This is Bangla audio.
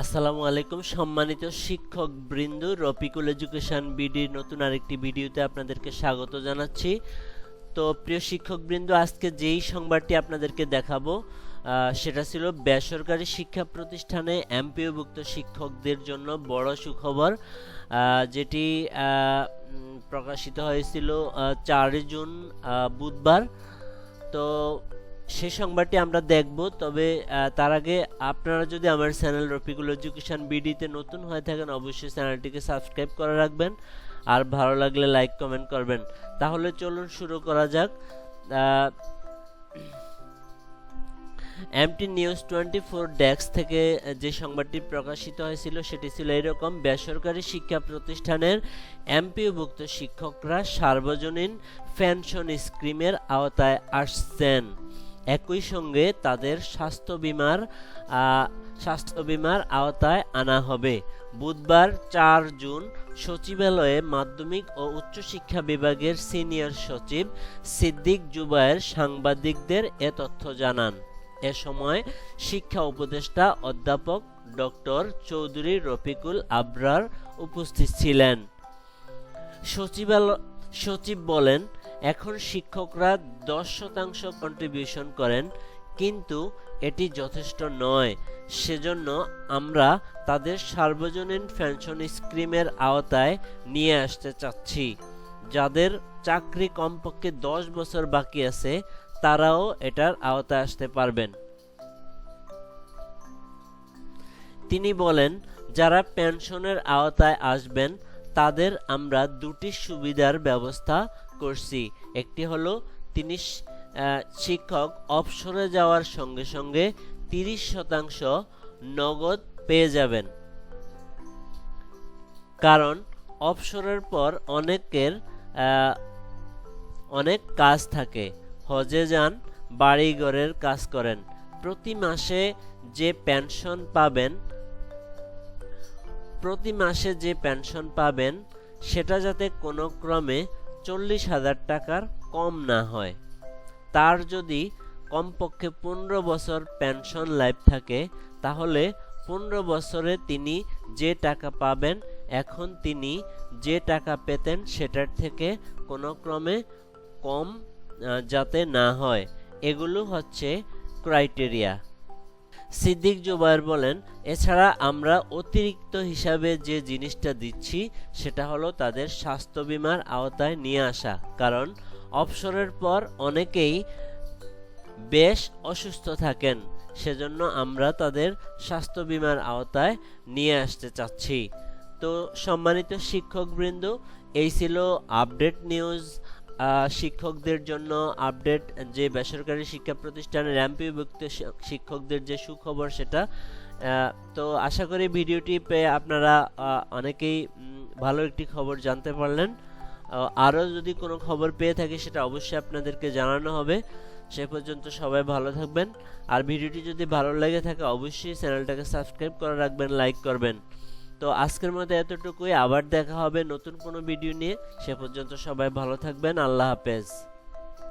আসসালামু আলাইকুম, সম্মানিত শিক্ষক বৃন্দ রফিকুল এডুকেশন বিডির নতুন আরেকটি ভিডিওতে আপনাদেরকে স্বাগত জানাচ্ছি। তো প্রিয় শিক্ষক বৃন্দ আজকে যেই সংবাদটি আপনাদেরকে দেখাবো সেটা ছিল বেসরকারি শিক্ষা প্রতিষ্ঠানে এমপিওভুক্ত শিক্ষকদের জন্য বড় সুখবর যেটি প্রকাশিত হয়েছিল চারই জুন বুধবার। তো সেই সংবাদটি আমরা দেখব, তবে তার আগে আপনারা যদি আমার চ্যানেল রফিকুল এডুকেশন বিডিতে নতুন হয়ে থাকেন, অবশ্যই চ্যানেলটিকে সাবস্ক্রাইব করে রাখবেন। আর ভালো লাগলে লাইক, কমেন্ট করবেন। তাহলে চলুন শুরু করা যাক। MT news twenty four desk থেকে যে সংবাদটি প্রকাশিত হয়েছিল, সেটি ছিল এরকম। বেসরকারি শিক্ষা প্রতিষ্ঠানের এমপিওভুক্ত শিক্ষকরা সার্বজনীন পেনশন স্কিমের আওতায় আসছেন। একই সঙ্গে তাদের স্বাস্থ্য বিমার স্বাস্থ্য বিমার আওতায় আনা হবে। বুধবার চার জুন সচিবালয়ে মাধ্যমিক ও উচ্চশিক্ষা বিভাগের সিনিয়র সচিব সিদ্দিক জুবায়ের সাংবাদিকদের এ তথ্য জানান। এ সময় শিক্ষা উপদেষ্টা অধ্যাপক ডক্টর চৌধুরী রফিকুল আবরার উপস্থিত ছিলেন। সচিবালয় সচিব বলেন এখন শিক্ষকরা দশ শতাংশ কন্ট্রিবিউশন করেন, কিন্তু এটি যথেষ্ট নয়। সেজন্য আমরা তাদের সার্বজনীন পেনশন স্কিমের আওতায় নিয়ে আসতে চাচ্ছি। যাদের চাকরি কমপক্ষে দশ বছর বাকি আছে, তারাও এটার আওতায় আসতে পারবেন। তিনি বলেন, যারা পেনশনের আওতায় আসবেন, তাদের আমরা দুটি সুবিধার ব্যবস্থা করছি। একটি হলো তিনি শিক্ষক অবসরে যাওয়ার সঙ্গে সঙ্গে তিরিশ শতাংশ নগদ পেয়ে যাবেন। কারণ অবসরের পর অনেকের অনেক কাজ থাকে। হজে যান, বাড়িঘরের কাজ করেন। প্রতি মাসে যে পেনশন পাবেন, প্রতি মাসে যে পেনশন পাবেন, সেটা যাতে কোনো ক্রমে চল্লিশ হাজার টাকার কম না হয়। তার যদি কমপক্ষে পনেরো বছর পেনশন লাইফ থাকে, তাহলে পনেরো বছরে তিনি যে টাকা পাবেন, এখন তিনি যে টাকা পেতেন সেটার থেকে কোনো ক্রমে কম যাতে না হয়। এগুলো হচ্ছে ক্রাইটেরিয়া। সিদ্দিক জুবায়ের বলেন, এছাড়া আমরা অতিরিক্ত হিসাবে যে জিনিসটা দিচ্ছি, সেটা হলো তাদের স্বাস্থ্য বিমার আওতায় নিয়ে আসা। কারণ অবসরের পর অনেকেই বেশ অসুস্থ থাকেন, সেজন্য আমরা তাদের স্বাস্থ্য বিমার আওতায় নিয়ে আসতে চাচ্ছি। তো সম্মানিত শিক্ষকবৃন্দ, এই ছিল আপডেট নিউজ। শিক্ষকদের জন্য আপডেট যে বেসরকারি শিক্ষা প্রতিষ্ঠানের এমপিভুক্ত শি- শিক্ষকদের যে সুখবর সেটা তো আশা করি ভিডিওটি পেয়ে আপনারা অনেকেই ভালো একটি খবর জানতে পারলেন। আরও যদি কোনো খবর পেয়ে থাকি সেটা অবশ্যই আপনাদেরকে জানানো হবে। সে পর্যন্ত সবাই ভালো থাকবেন। আর ভিডিওটি যদি ভালো লেগে থাকে অবশ্যই চ্যানেলটাকে সাবস্ক্রাইব করে রাখবেন লাইক করবেন। তো আজকের মতো এতটুকুই। আবার দেখা হবে নতুন কোনো ভিডিও নিয়ে। সে পর্যন্ত সবাই ভালো থাকবেন। আল্লাহ হাফেজ।